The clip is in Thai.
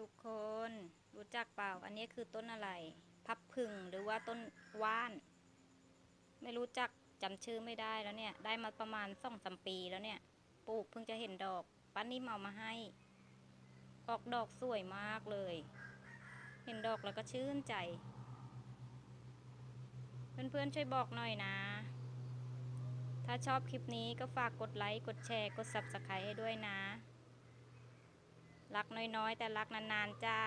ทุกคนรู้จักเปล่า อันนี้คือต้นอะไร พับพึ่งหรือว่าต้นว่าน ไม่รู้จักจำชื่อไม่ได้แล้วเนี่ย ได้มาประมาณสองสามปีแล้วเนี่ย ปลูกเพิ่งจะเห็นดอกป้านิ่มเอามาให้ ออกดอกสวยมากเลย เห็นดอกแล้วก็ชื่นใจ เพื่อนๆช่วยบอกหน่อยนะ ถ้าชอบคลิปนี้ก็ฝากกดไลค์ กดแชร์ กด Subscribe ให้ด้วยนะ รักน้อยๆ แต่รักนานๆ จ้า